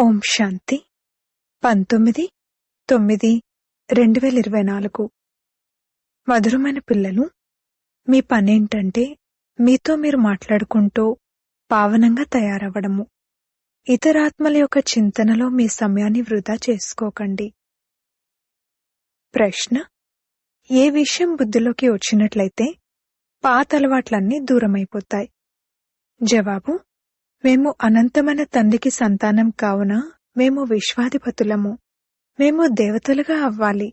ఓం శాంతి. పంతొమ్మిది తొమ్మిది రెండు వేల ఇరవై నాలుగు. మధురమైన పిల్లలు మీ పనేంటంటే మీతో మీరు మాట్లాడుకుంటూ పావనంగా తయారవ్వడము. ఇతరాత్మల యొక్క చింతనలో మీ సమయాన్ని వృధా చేసుకోకండి. ప్రశ్న ఏ విషయం బుద్ధిలోకి వచ్చినట్లయితే పాత అలవాట్లన్నీ దూరమైపోతాయి. జవాబు మేము అనంతమైన తండ్రికి సంతానం కావున మేము విశ్వాధిపతులము. మేము దేవతలుగా అవ్వాలి.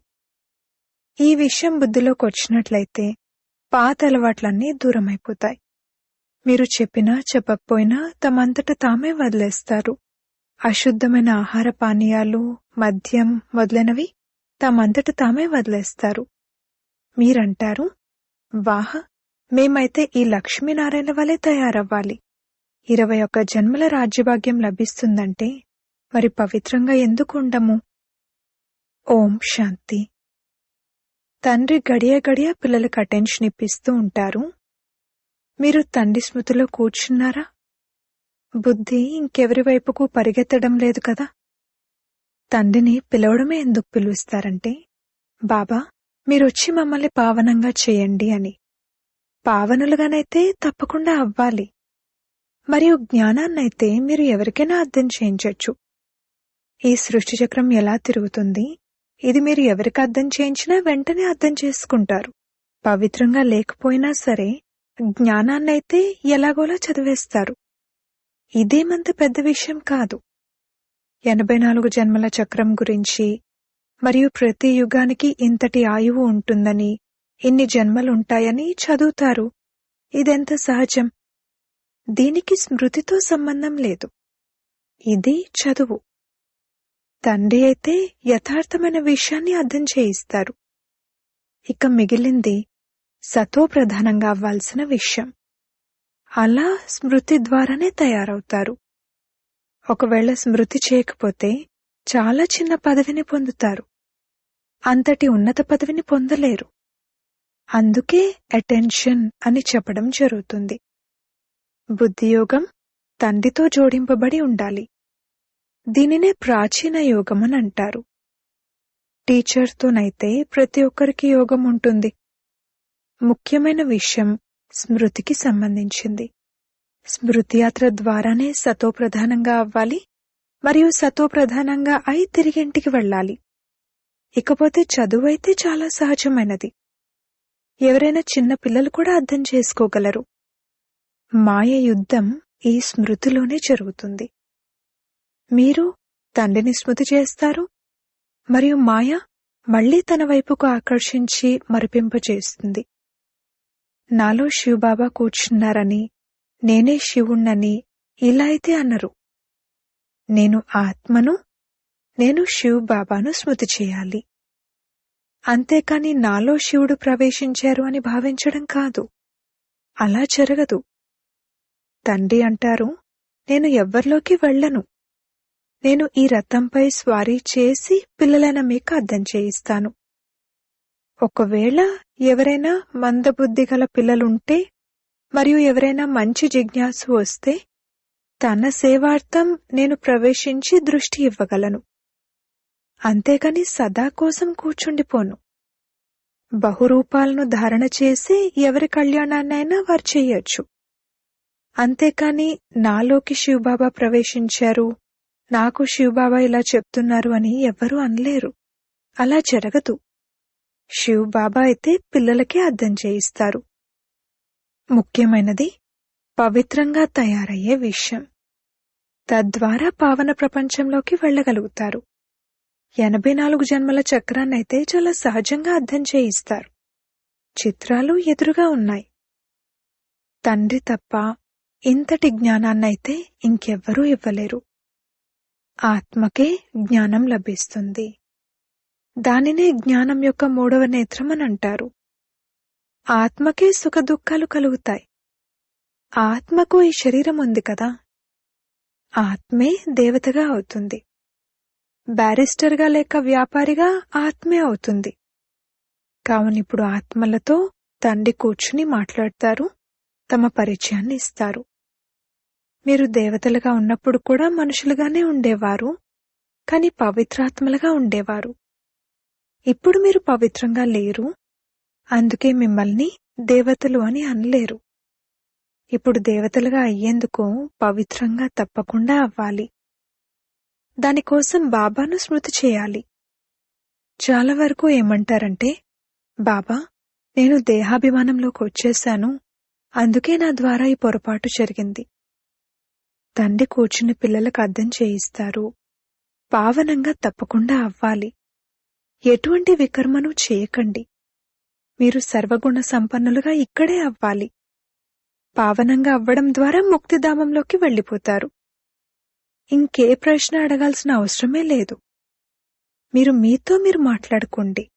ఈ విషయం బుద్ధిలోకి వచ్చినట్లయితే పాత అలవాట్లన్నీ దూరమైపోతాయి. మీరు చెప్పినా చెప్పకపోయినా తమంతట తామే వదిలేస్తారు. అశుద్ధమైన ఆహార పానీయాలు మద్యం మొదలైనవి తమంతట తామే వదిలేస్తారు. మీరంటారు వాహ! మేమైతే ఈ లక్ష్మీనారాయణ వలె తయారవ్వాలి. ఇరవై ఒక్క జన్మల రాజ్యభాగ్యం లభిస్తుందంటే మరి పవిత్రంగా ఎందుకు ఉండము? ఓం శాంతి. తండ్రి గడియ గడియ పిల్లలకు అటెన్షన్ ఇప్పిస్తూ ఉంటారు. మీరు తండ్రి స్మృతిలో కూర్చున్నారా? బుద్ధి ఇంకెవరి వైపుకు పరిగెత్తడం లేదు కదా? తండ్రిని పిలవడమే ఎందుకు పిలుస్తారంటే బాబా మీరొచ్చి మమ్మల్ని పావనంగా చేయండి అని. పావనులుగానైతే తప్పకుండా అవ్వాలి. మరియు జ్ఞానాన్నైతే మీరు ఎవరికైనా అర్థం చేయించొచ్చు. ఈ సృష్టి చక్రం ఎలా తిరుగుతుంది? ఇది మీరు ఎవరికి అర్థం చేయించినా వెంటనే అర్థం చేసుకుంటారు. పవిత్రంగా లేకపోయినా సరే జ్ఞానాన్నైతే ఎలాగోలా చదివేస్తారు. ఇదేమంత పెద్ద విషయం కాదు. ఎనభై నాలుగు జన్మల చక్రం గురించి మరియు ప్రతి యుగానికి ఇంతటి ఆయువు ఉంటుందని ఇన్ని జన్మలుంటాయని చదువుతారు. ఇదెంత సహజం? దీనికి స్మృతితో సంబంధం లేదు. ఇది చదువు. తండ్రి అయితే యథార్థమైన విషయాన్ని అర్థం చేయిస్తారు. ఇక మిగిలింది సతో ప్రధానంగా అవ్వాల్సిన విషయం. అలా స్మృతి ద్వారానే తయారవుతారు. ఒకవేళ స్మృతి చేయకపోతే చాలా చిన్న పదవిని పొందుతారు. అంతటి ఉన్నత పదవిని పొందలేరు. అందుకే అటెన్షన్ అని చెప్పడం జరుగుతుంది. బుద్ధియోగం తండ్రితో జోడింపబడి ఉండాలి. దీనినే ప్రాచీన యోగం అని అంటారు. టీచర్తోనైతే ప్రతి ఒక్కరికి యోగం ఉంటుంది. ముఖ్యమైన విషయం స్మృతికి సంబంధించింది. స్మృతియాత్ర ద్వారానే సతోప్రధానంగా అవ్వాలి మరియు సతోప్రధానంగా అయి తిరిగింటికి వెళ్ళాలి. ఇకపోతే చదువు అయితే చాలా సహజమైనది. ఎవరైనా చిన్న పిల్లలు కూడా అర్థం చేసుకోగలరు. మాయ యుద్ధం ఈ స్మృతిలోనే జరుగుతుంది. మీరు తండ్రిని స్మృతి చేస్తారు? మరియు మాయ మళ్ళీ తన వైపుకు ఆకర్షించి మరిపింపచేస్తుంది. నాలో శివబాబా కూర్చున్నారని నేనే శివుణ్ణని ఇలా అయితే అన్నరు నేను ఆత్మను నేను శివబాబాను స్మృతి చేయాలి. అంతేకాని నాలో శివుడు ప్రవేశించారు అని భావించడం కాదు. అలా జరగదు. తండ్రి అంటారు నేను ఎవ్వరిలోకి వెళ్ళను. నేను ఈ రథంపై స్వారీ చేసి పిల్లలైన మీకు అర్థం చేయిస్తాను. ఒకవేళ ఎవరైనా మందబుద్ధి గల పిల్లలుంటే మరియు ఎవరైనా మంచి జిజ్ఞాసు వస్తే తన సేవార్థం నేను ప్రవేశించి దృష్టి ఇవ్వగలను. అంతేకాని సదా కోసం కూర్చుండిపోను. బహురూపాలను ధారణ చేసి ఎవరి కళ్యాణాన్నైనా వారు చెయ్యొచ్చు అంతేకాని నాలోకి శివబాబా ప్రవేశించారు. నాకు శివబాబా ఇలా చెప్తున్నారు అని ఎవ్వరూ అనలేరు. అలా జరగదు. శివబాబా అయితే పిల్లలకే అర్థం చేయిస్తారు. ముఖ్యమైనది పవిత్రంగా తయారయ్యే విషయం. తద్వారా పావన ప్రపంచంలోకి వెళ్ళగలుగుతారు. ఎనభై నాలుగు జన్మల చక్రాన్నైతే చాలా సహజంగా అర్థం చేయిస్తారు. చిత్రాలు ఎదురుగా ఉన్నాయి. తండ్రి తప్ప ఇంతటి జ్ఞానాన్నైతే ఇంకెవ్వరూ ఇవ్వలేరు. ఆత్మకే జ్ఞానం లభిస్తుంది. దానినే జ్ఞానం యొక్క మూడవ నేత్రం అని అంటారు. ఆత్మకే సుఖదుఖాలు కలుగుతాయి. ఆత్మకు ఈ శరీరం ఉంది కదా. ఆత్మే దేవతగా అవుతుంది. బ్యారిస్టర్గా లేక వ్యాపారిగా ఆత్మే అవుతుంది. కావునిప్పుడు ఆత్మలతో తండ్రి కూర్చుని మాట్లాడతారు తమ పరిచయాన్ని ఇస్తారు. మీరు దేవతలుగా ఉన్నప్పుడు కూడా మనుషులుగానే ఉండేవారు కాని పవిత్రాత్మలుగా ఉండేవారు. ఇప్పుడు మీరు పవిత్రంగా లేరు అందుకే మిమ్మల్ని దేవతలు అని అనలేరు. ఇప్పుడు దేవతలుగా అయ్యేందుకు పవిత్రంగా తప్పకుండా అవ్వాలి. దానికోసం బాబాను స్మృతి చేయాలి. చాలా వరకు ఏమంటారంటే బాబా నేను దేహాభిమానంలోకి వచ్చేశాను అందుకే నా ద్వారా ఈ పొరపాటు జరిగింది. తండ్రి కూర్చుని పిల్లలకు అర్థం చేయిస్తారు. పావనంగా తప్పకుండా అవ్వాలి. ఎటువంటి వికర్మను చేయకండి. మీరు సర్వగుణ సంపన్నులుగా ఇక్కడే అవ్వాలి. పావనంగా అవ్వడం ద్వారా ముక్తిధామంలోకి వెళ్ళిపోతారు. ఇంకే ప్రశ్న అడగాల్సిన అవసరమే లేదు. మీరు మీతో మీరు మాట్లాడుకోండి.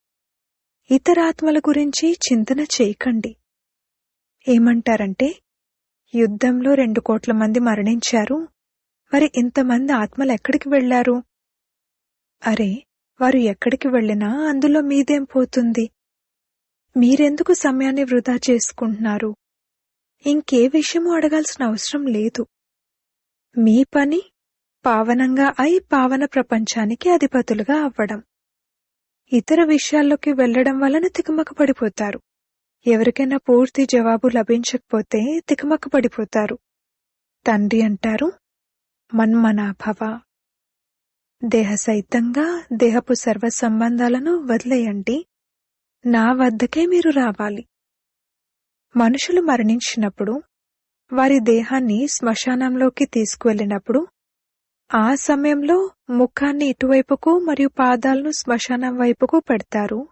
ఇతర ఆత్మల గురించి చింతన చేయకండి. ఏమంటారంటే యుద్ధంలో రెండు కోట్ల మంది మరణించారు. మరి ఇంతమంది ఆత్మలు ఎక్కడికి వెళ్ళారు అరే వారు ఎక్కడికి వెళ్ళినా అందులో మీదేం పోతుంది? మీరెందుకు సమయాన్ని వృధా చేసుకుంటున్నారు? ఇంకే విషయము అడగాల్సిన అవసరం లేదు. మీ పని పావనంగా అయి పావన ప్రపంచానికి అధిపతులుగా అవ్వడం. ఇతర విషయాల్లోకి వెళ్ళడం వలన తికమక పడిపోతారు. ఎవరికైనా పూర్తి జవాబు లభించకపోతే తికమక పడిపోతారు తండ్రి అంటారు మన్మనాభవ. దేహ సైతంగా దేహపు సర్వ సంబంధాలను వదిలేయండి. నా వద్దకే మీరు రావాలి. మనుషులు మరణించినప్పుడు వారి దేహాన్ని శ్మశానంలోకి తీసుకువెళ్ళినప్పుడు ఆ సమయంలో ముఖాన్ని ఇటువైపుకు మరియు పాదాలను శ్మశానం వైపుకు పెడతారు.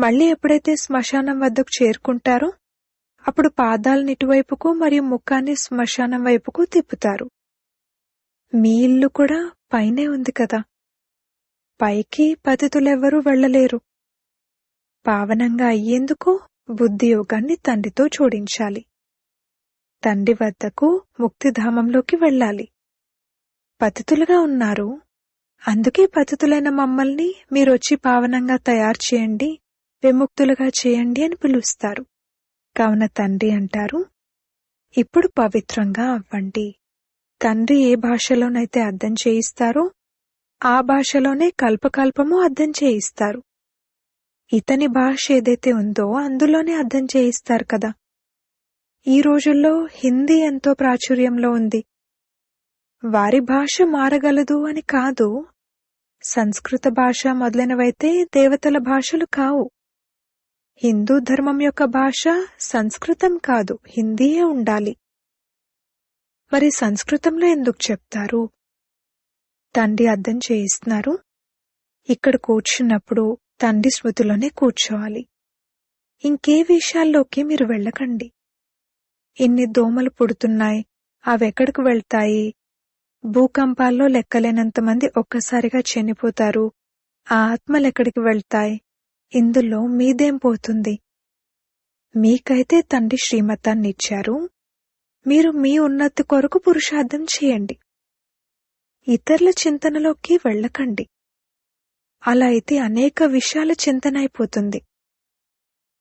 మళ్ళీ ఎప్పుడైతే శ్మశానం వద్దకు చేరుకుంటారో అప్పుడు పాదాలను ఇటువైపుకు మరియు ముఖాన్ని శ్మశానం వైపుకు తిప్పుతారు. మీ ఇల్లు కూడా పైనే ఉంది కదా. పైకి పతితులెవ్వరూ వెళ్ళలేరు పావనంగా అయ్యేందుకు బుద్ధి యోగాన్ని తండ్రితో జోడించాలి. తండ్రి వద్దకు ముక్తిధామంలోకి వెళ్ళాలి. పతితులుగా ఉన్నారు. అందుకే పతితులైన మమ్మల్ని మీరొచ్చి పావనంగా తయారు చేయండి. విముక్తులుగా చేయండి అని పిలుస్తారు. కావున తండ్రి అంటారు ఇప్పుడు పవిత్రంగా అవ్వండి. తండ్రి ఏ భాషలోనైతే అర్థం చేయిస్తారో ఆ భాషలోనే కల్పకల్పము అర్థం చేయిస్తారు. ఇతని భాష ఏదైతే ఉందో అందులోనే అర్థం చేయిస్తారు కదా. ఈ రోజుల్లో హిందీ ఎంతో ప్రాచుర్యంలో ఉంది. వారి భాష మారగలదు అని కాదు. సంస్కృత భాష మొదలైనవైతే దేవతల భాషలు కావు. హిందూ ధర్మం యొక్క భాష సంస్కృతం కాదు హిందీయే ఉండాలి. మరి సంస్కృతంలో ఎందుకు చెప్తారు? తండ్రి అర్థం చేయిస్తున్నారు. ఇక్కడ కూర్చున్నప్పుడు తండ్రి స్మృతిలోనే కూర్చోవాలి. ఇంకే విషయాల్లోకి మీరు వెళ్ళకండి. ఇన్ని దోమలు పుడుతున్నాయి అవెక్కడికి వెళ్తాయి? భూకంపాల్లో లెక్కలేనంత మంది ఒక్కసారిగా చనిపోతారు. ఆ ఆత్మలెక్కడికి వెళ్తాయి? ఇందులో మీదేం పోతుంది? మీకైతే తండ్రి శ్రీమతాన్నిచ్చారు మీరు మీ ఉన్నతి కొరకు పురుషార్థం చేయండి. ఇతరుల చింతనలోకి వెళ్ళకండి. అలా అయితే అనేక విషయాల చింతన అయిపోతుంది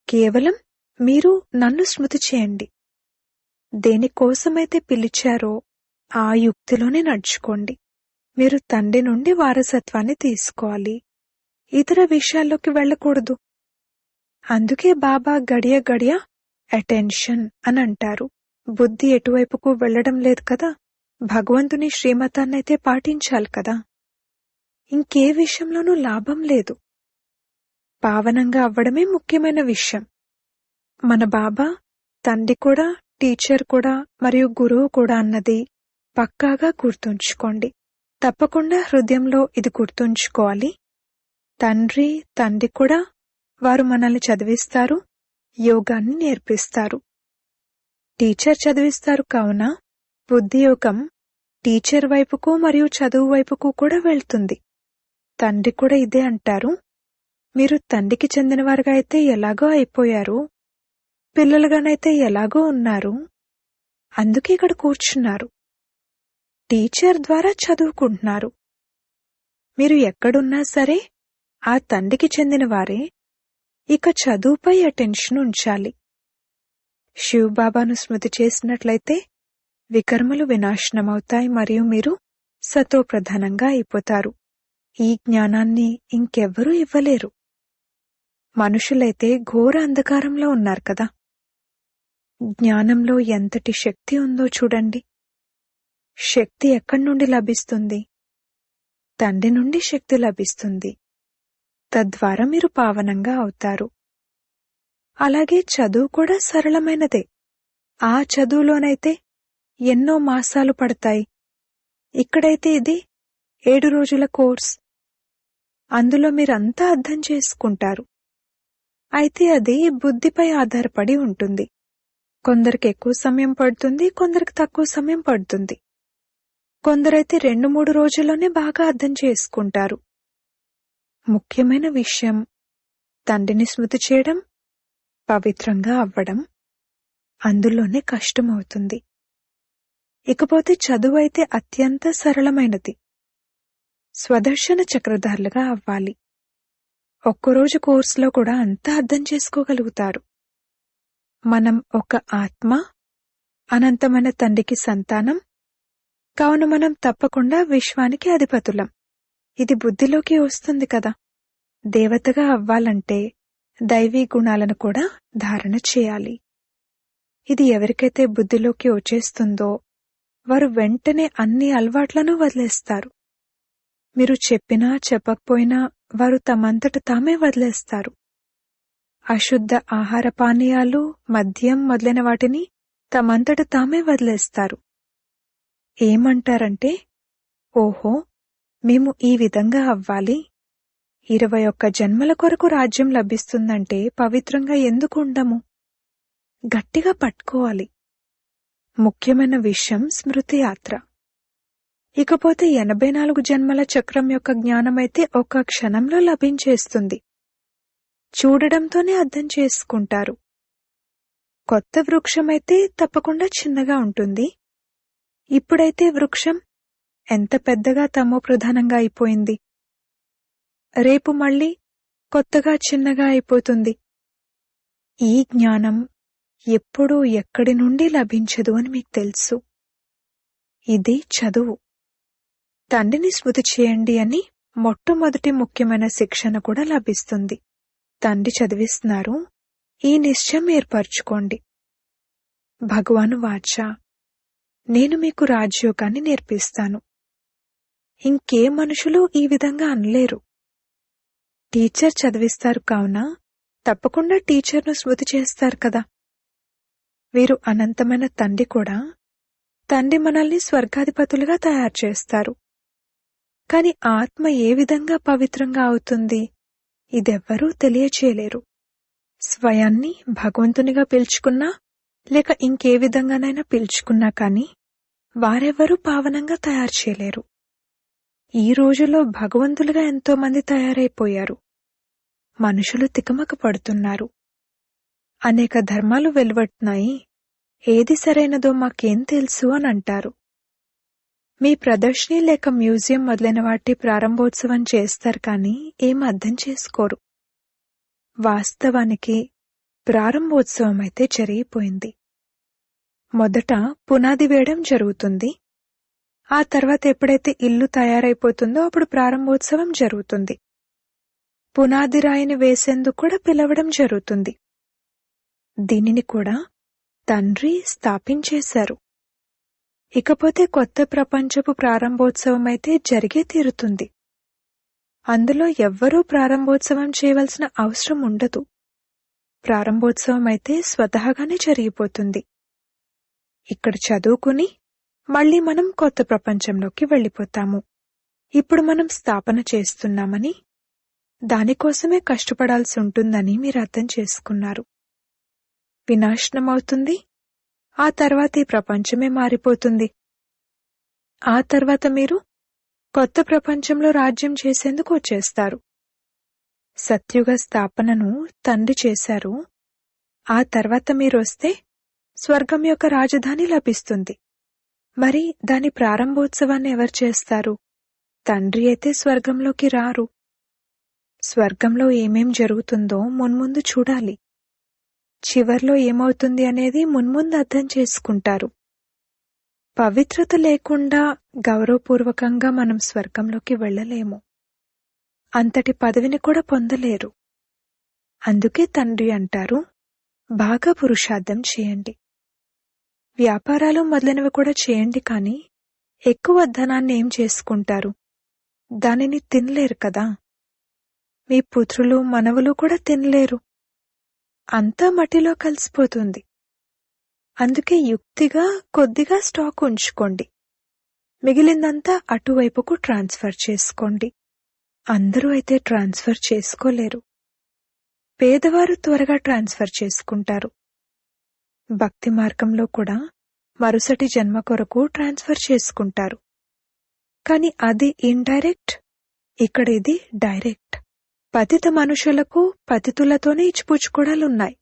కేవలం మీరు నన్ను స్మృతి చేయండి. దేనికోసమైతే పిలిచారో ఆ యుక్తిలోనే నడుచుకోండి. మీరు తండ్రి నుండి వారసత్వాన్ని తీసుకోవాలి. ఇతర విషయాల్లోకి వెళ్ళకూడదు. అందుకే బాబా గడియ గడియ అటెన్షన్ అని అంటారు. బుద్ధి ఎటువైపుకు వెళ్ళడం లేదు కదా? భగవంతుని శ్రీమతాన్నైతే పాటించాలి కదా? ఇంకే విషయంలోనూ లాభం లేదు. పావనంగా అవ్వడమే ముఖ్యమైన విషయం. మన బాబా తండ్రి కూడా టీచర్ కూడా మరియు గురువు కూడా అన్నది పక్కాగా గుర్తుంచుకోండి. తప్పకుండా హృదయంలో ఇది గుర్తుంచుకోవాలి. తండ్రి తండ్రి కూడా వారు మనల్ని చదివిస్తారు యోగాన్ని నేర్పిస్తారు. టీచర్ చదివిస్తారు కావున బుద్ధి యోగం టీచర్ వైపుకు మరియు చదువు వైపుకు కూడా వెళ్తుంది. తండ్రి కూడా ఇదే అంటారు. మీరు తండ్రికి చెందినవారుగా అయితే ఎలాగో అయిపోయారు. పిల్లలుగానైతే ఎలాగో ఉన్నారు. అందుకే ఇక్కడ కూర్చున్నారు. టీచర్ ద్వారా చదువుకుంటున్నారు. మీరు ఎక్కడున్నా సరే ఆ తండ్రికి చెందినవారే ఇక చదువుపై అటెన్షన్ ఉంచాలి. శివబాబాను స్మృతి చేసినట్లయితే వికర్మలు వినాశనమవుతాయి మరియు మీరు సతోప్రధానంగా అయిపోతారు. ఈ జ్ఞానాన్ని ఇంకెవ్వరూ ఇవ్వలేరు. మనుషులైతే ఘోర అంధకారంలో ఉన్నారు కదా. జ్ఞానంలో ఎంతటి శక్తి ఉందో చూడండి. శక్తి ఎక్కడి నుండి లభిస్తుంది? తండ్రి నుండి శక్తి లభిస్తుంది. తద్వారా మీరు పావనంగా అవుతారు. అలాగే చదువు కూడా సరళమైనదే. ఆ చదువులోనైతే ఎన్నో మాసాలు పడతాయి. ఇక్కడైతే ఇది ఏడు రోజుల కోర్స్. అందులో మీరంతా అర్థం చేసుకుంటారు. అయితే అది బుద్ధిపై ఆధారపడి ఉంటుంది. కొందరికి ఎక్కువ సమయం పడుతుంది కొందరికి తక్కువ సమయం పడుతుంది. కొందరైతే రెండు మూడు రోజుల్లోనే బాగా అర్థం చేసుకుంటారు. ముఖ్యమైన విషయం తండ్రిని స్మృతి చేయడం పవిత్రంగా అవ్వడం అందులోనే కష్టమవుతుంది. ఇకపోతే చదువు అయితే అత్యంత సరళమైనది. స్వదర్శన చక్రధారులుగా అవ్వాలి. ఒక్కరోజు కోర్సులో కూడా అంతా అర్థం చేసుకోగలుగుతారు. మనం ఒక ఆత్మ అనంతమైన తండ్రికి సంతానం కావున మనం తప్పకుండా విశ్వానికి అధిపతులం. ఇది బుద్ధిలోకి వస్తుంది కదా. దేవతగా అవ్వాలంటే దైవీ గుణాలను కూడా ధారణ చేయాలి. ఇది ఎవరికైతే బుద్ధిలోకి వచ్చేస్తుందో వారు వెంటనే అన్ని అలవాట్లను వదిలేస్తారు. మీరు చెప్పినా చెప్పకపోయినా వారు తమంతట తామే వదిలేస్తారు. అశుద్ధ ఆహార పానీయాలు మద్యం మొదలైన వాటిని తమంతట తామే వదిలేస్తారు. ఏమంటారంటే ఓహో మేము ఈ విధంగా అవ్వాలి. ఇరవై ఒక్క జన్మల కొరకు రాజ్యం లభిస్తుందంటే పవిత్రంగా ఎందుకు ఉండము? గట్టిగా పట్టుకోవాలి. ముఖ్యమైన విషయం స్మృతి యాత్ర. ఇకపోతే ఎనభై నాలుగు జన్మల చక్రం యొక్క జ్ఞానమైతే ఒక క్షణంలో లభించేస్తుంది. చూడడంతోనే అర్థం చేసుకుంటారు. కొత్త వృక్షమైతే తప్పకుండా చిన్నగా ఉంటుంది. ఇప్పుడైతే వృక్షం ఎంత పెద్దగా తమో ప్రధానంగా అయిపోయింది. రేపు మళ్ళీ కొత్తగా చిన్నగా అయిపోతుంది. ఈ జ్ఞానం ఎప్పుడూ ఎక్కడి నుండి లభించదు అని మీకు తెలుసు. ఇది చదువు. తండ్రిని స్మృతి చేయండి అని మొట్టమొదటి ముఖ్యమైన శిక్షణ కూడా లభిస్తుంది. తండ్రి చదివిస్తున్నారు. ఈ నిశ్చయం ఏర్పరచుకోండి. భగవాను వాచ. నేను మీకు రాజయోగాన్ని నేర్పిస్తాను. ఇంకే మనుషులు ఈ విధంగా అనలేరు. టీచర్ చదివిస్తారు కావున తప్పకుండా టీచర్ను స్మృతి చేస్తారు కదా. వీరు అనంతమైన తండ్రి కూడా తండ్రి మనల్ని స్వర్గాధిపతులుగా తయారు చేస్తారు. కాని ఆత్మ ఏ విధంగా పవిత్రంగా అవుతుంది ఇదెవ్వరూ తెలియచేయలేరు. స్వయాన్ని భగవంతునిగా పిలుచుకున్నా లేక ఇంకే విధంగానైనా పిలుచుకున్నా కాని వారెవ్వరూ పావనంగా తయారు చేయలేరు. ఈ రోజుల్లో భగవంతులుగా ఎంతో మంది తయారైపోయారు. మనుషులు తికమక పడుతున్నారు. అనేక ధర్మాలు వెలువడుతున్నాయి. ఏది సరైనదో మాకేం తెలుసు అని అంటారు. మీ ప్రదర్శని లేక మ్యూజియం మొదలైన వాటి ప్రారంభోత్సవం చేస్తారు కానీ ఏం అర్థం చేసుకోరు. వాస్తవానికి ప్రారంభోత్సవం అయితే జరిగిపోయింది. మొదట పునాది వేయడం జరుగుతుంది. ఆ తర్వాత ఎప్పుడైతే ఇల్లు తయారైపోతుందో అప్పుడు ప్రారంభోత్సవం జరుగుతుంది. పునాది రాయిని వేసేందుకు కూడా పిలవడం జరుగుతుంది. దీనిని కూడా తండ్రి స్థాపించేశారు. ఇకపోతే కొత్త ప్రపంచపు ప్రారంభోత్సవం అయితే జరిగే తీరుతుంది. అందులో ఎవ్వరూ ప్రారంభోత్సవం చేయవలసిన అవసరం ఉండదు. ప్రారంభోత్సవం అయితే స్వతహాగానే జరిగిపోతుంది. ఇక్కడ చదువుకుని మళ్ళీ మనం కొత్త ప్రపంచంలోకి వెళ్ళిపోతాము. ఇప్పుడు మనం స్థాపన చేస్తున్నామని దానికోసమే కష్టపడాల్సి ఉంటుందని మీరు అర్థం చేసుకున్నారు. వినాశనమవుతుంది. ఆ తర్వాత ఈ ప్రపంచమే మారిపోతుంది. ఆ తర్వాత మీరు కొత్త ప్రపంచంలో రాజ్యం చేసేందుకు వచ్చేస్తారు. సత్యుగ స్థాపనను తండ్రి చేశారు. ఆ తర్వాత మీరొస్తే స్వర్గం యొక్క రాజధాని లభిస్తుంది. మరి దాని ప్రారంభోత్సవాన్ని ఎవరు చేస్తారు? తండ్రి అయితే స్వర్గంలోకి రారు. స్వర్గంలో ఏమేం జరుగుతుందో మున్ముందు చూడాలి. చివర్లో ఏమవుతుంది అనేది మున్ముందు అర్థం చేసుకుంటారు. పవిత్రత లేకుండా గౌరవపూర్వకంగా మనం స్వర్గంలోకి వెళ్ళలేము. అంతటి పదవిని కూడా పొందలేరు. అందుకే తండ్రి అంటారు బాగా పురుషార్థం చేయండి. వ్యాపారాలు మొదలైనవి కూడా చేయండి కానీ ఎక్కువ ధనాన్ని ఏం చేసుకుంటారు? దానిని తినలేరు కదా? మీ పుత్రులు మనవలు కూడా తినలేరు. అంతా మట్టిలో కలిసిపోతుంది. అందుకే యుక్తిగా కొద్దిగా స్టాక్ ఉంచుకోండి. మిగిలిందంతా అటువైపుకు ట్రాన్స్ఫర్ చేసుకోండి. అందరూ అయితే ట్రాన్స్ఫర్ చేసుకోలేరు. పేదవారు త్వరగా ట్రాన్స్ఫర్ చేసుకుంటారు. భక్తి మార్గంలో కూడా మరుసటి జన్మ కొరకు ట్రాన్స్ఫర్ చేసుకుంటారు. కాని అది ఇండైరెక్ట్ ఇక్కడ ఇది డైరెక్ట్. పతిత మనుషులకు పతితులతోనే ఇచ్చిపుచ్చుకోడాలున్నాయి.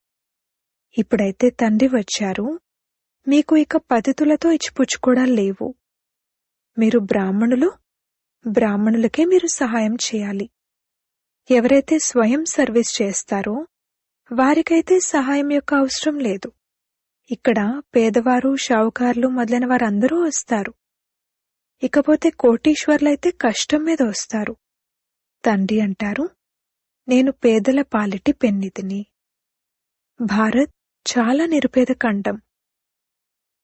ఇప్పుడైతే తండ్రి వచ్చారు మీకు ఇక పతితులతో ఇచ్చిపుచ్చుకోవడాలు లేవు. మీరు బ్రాహ్మణులు బ్రాహ్మణులకే మీరు సహాయం చేయాలి. ఎవరైతే స్వయం సర్వీస్ చేస్తారో వారికైతే సహాయం యొక్క అవసరం లేదు. ఇక్కడ పేదవారు షావుకారులు మొదలైన వారందరూ వస్తారు. ఇకపోతే కోటీశ్వర్లైతే కష్టం మీద వస్తారు. తండ్రి అంటారు నేను పేదల పాలిటి పెన్నితిని. భారత్ చాలా నిరుపేద ఖండం.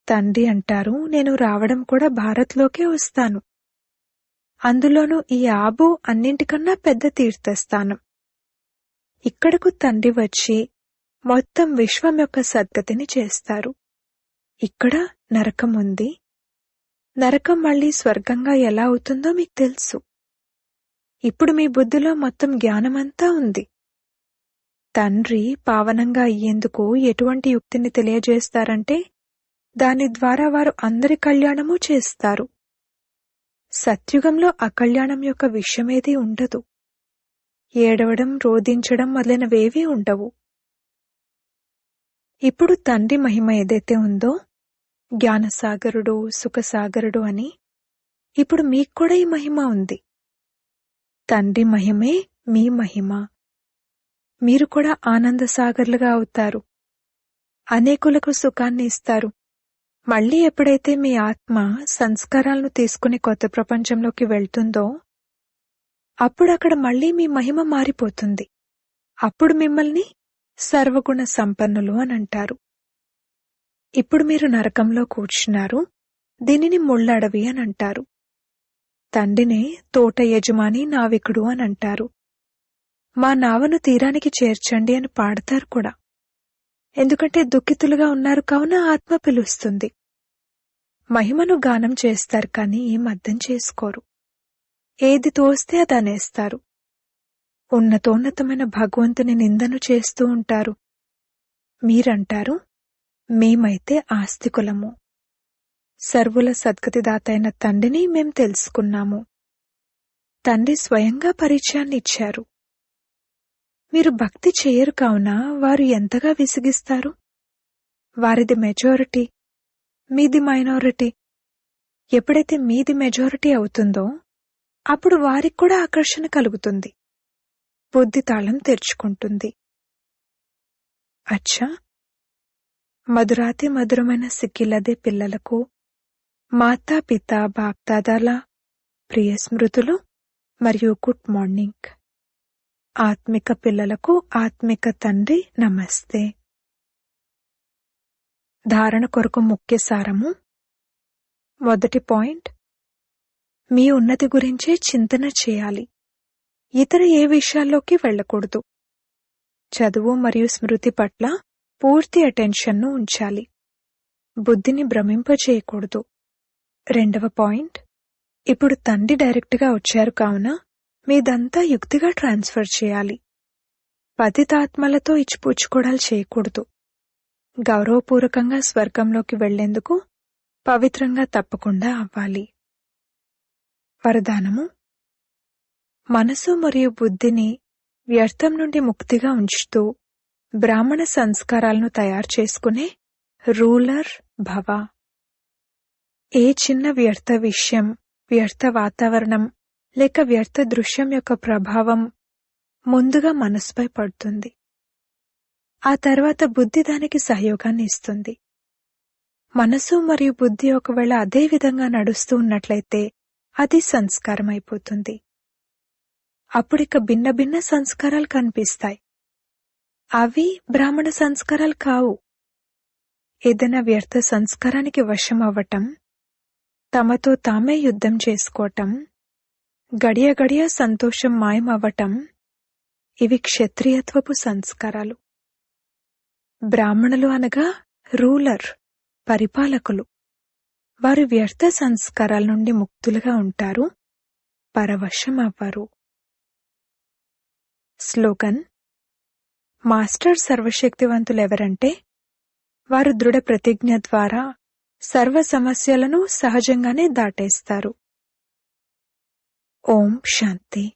తండ్రి అంటారు నేను రావడం కూడా భారత్లోకే వస్తాను. అందులోనూ ఈ ఆబు అన్నింటికన్నా పెద్ద తీర్థస్థానం. ఇక్కడకు తండ్రి వచ్చి మొత్తం విశ్వం యొక్క సద్గతిని చేస్తారు. ఇక్కడ నరకం ఉంది. నరకం మళ్ళీ స్వర్గంగా ఎలా అవుతుందో మీకు తెలుసు. ఇప్పుడు మీ బుద్ధిలో మొత్తం జ్ఞానమంతా ఉంది. తండ్రి పావనంగా అయ్యేందుకు ఎటువంటి యుక్తిని తెలియజేస్తారంటే దాని ద్వారా వారు అందరి కళ్యాణము చేస్తారు. సత్యుగంలో అకళ్యాణం యొక్క విషయమేదీ ఉండదు. ఏడవడం రోధించడం మొదలైనవేవీ ఉండవు. ఇప్పుడు తండ్రి మహిమ ఏదైతే ఉందో జ్ఞానసాగరుడు సుఖసాగరుడు అని ఇప్పుడు మీకు కూడా ఈ మహిమ ఉంది. తండ్రి మహిమే మీ మహిమ. మీరు కూడా ఆనంద సాగర్లుగా అవుతారు. అనేకులకు సుఖాన్ని ఇస్తారు. మళ్ళీ ఎప్పుడైతే మీ ఆత్మ సంస్కారాలను తీసుకుని కొత్త ప్రపంచంలోకి వెళ్తుందో అప్పుడు అక్కడ మళ్ళీ మీ మహిమ మారిపోతుంది. అప్పుడు మిమ్మల్ని సర్వగుణ సంపన్నులు అని అంటారు. ఇప్పుడు మీరు నరకంలో కూర్చున్నారు దీనిని ముళ్ళడవి అని అంటారు. తండ్రినే తోట యజమాని నావికుడు అని అంటారు. మా నావను తీరానికి చేర్చండి అని పాడతారు కూడా. ఎందుకంటే దుఃఖితులుగా ఉన్నారు కావున ఆత్మ పిలుస్తుంది. మహిమను గానం చేస్తారు కానీ ఏం అర్థం చేసుకోరు. ఏది తోస్తే అది అనేస్తారు. ఉన్నతోన్నతమైన భగవంతుని నిందను చేస్తూ ఉంటారు. మీరంటారు మేమైతే ఆస్తికులము. సర్వుల సద్గతిదాతైన తండ్రిని మేం తెలుసుకున్నాము. తండ్రి స్వయంగా పరిచయాన్ని ఇచ్చారు మీరు భక్తి చేయరు కావున వారు ఎంతగా విసిగిస్తారు? వారిది మెజారిటీ మీది మైనారిటీ. ఎప్పుడైతే మీది మెజారిటీ అవుతుందో అప్పుడు వారికి కూడా ఆకర్షణ కలుగుతుంది. బుద్ధి తాళం తెరుచుకుంటుంది. అచ్చా! మధురాతి మధురమైన సిక్కిలదే పిల్లలకు మాతా పిత బాప్దాదాల ప్రియ స్మృతులు మరియు గుడ్ మార్నింగ్. ఆత్మిక పిల్లలకు ఆత్మిక తండ్రి నమస్తే. ధారణ కొరకు ముఖ్య సారము. మొదటి పాయింట్. మీ ఉన్నతి గురించే చింతన చేయాలి. ఇతర ఏ విషయాల్లోకి వెళ్ళకూడదు. చదువు మరియు స్మృతి పట్ల పూర్తి అటెన్షన్ను ఉంచాలి. బుద్ధిని భ్రమింపచేయకూడదు. రెండవ పాయింట్. ఇప్పుడు తండ్రి డైరెక్ట్గా వచ్చారు కావున మీదంతా యుక్తిగా ట్రాన్స్ఫర్ చేయాలి. పతితాత్మలతో ఇచ్చిపుచ్చుకోడాలు చేయకూడదు. గౌరవపూర్వకంగా స్వర్గంలోకి వెళ్ళేందుకు పవిత్రంగా తప్పకుండా అవ్వాలి. వరదానము. మనసు మరియు బుద్ధిని వ్యర్థం నుండి ముక్తిగా ఉంచుతూ బ్రాహ్మణ సంస్కారాలను తయారు చేసుకునే రూలర్ భవ. ఏ చిన్న వ్యర్థ విషయం వ్యర్థ వాతావరణం లేక వ్యర్థ దృశ్యం యొక్క ప్రభావం ముందుగా మనసుపై పడుతుంది. ఆ తర్వాత బుద్ధి దానికి సహయోగాన్ని ఇస్తుంది. మనసు మరియు బుద్ధి ఒకవేళ అదే విధంగా నడుస్తూ ఉన్నట్లయితే అది సంస్కారం అయిపోతుంది అప్పుడిక భిన్న భిన్న సంస్కారాలు కనిపిస్తాయి. అవి బ్రాహ్మణ సంస్కారాలు కావు. ఏదైనా వ్యర్థ సంస్కారానికి వశం అవ్వటం తమతో తామే యుద్ధం చేసుకోవటం గడియ గడియ సంతోషం మాయమవ్వటం ఇవి క్షత్రియత్వపు సంస్కారాలు. బ్రాహ్మణులు అనగా రూలర్ పరిపాలకులు. వారు వ్యర్థ సంస్కారాల నుండి ముక్తులుగా ఉంటారు పరవశం అవ్వరు. స్లోగన్ మాస్టర్ సర్వశక్తివంతులెవరంటే వారు దృఢ ప్రతిజ్ఞ ద్వారా సర్వ సమస్యలను సహజంగానే దాటేస్తారు. ఓం శాంతి.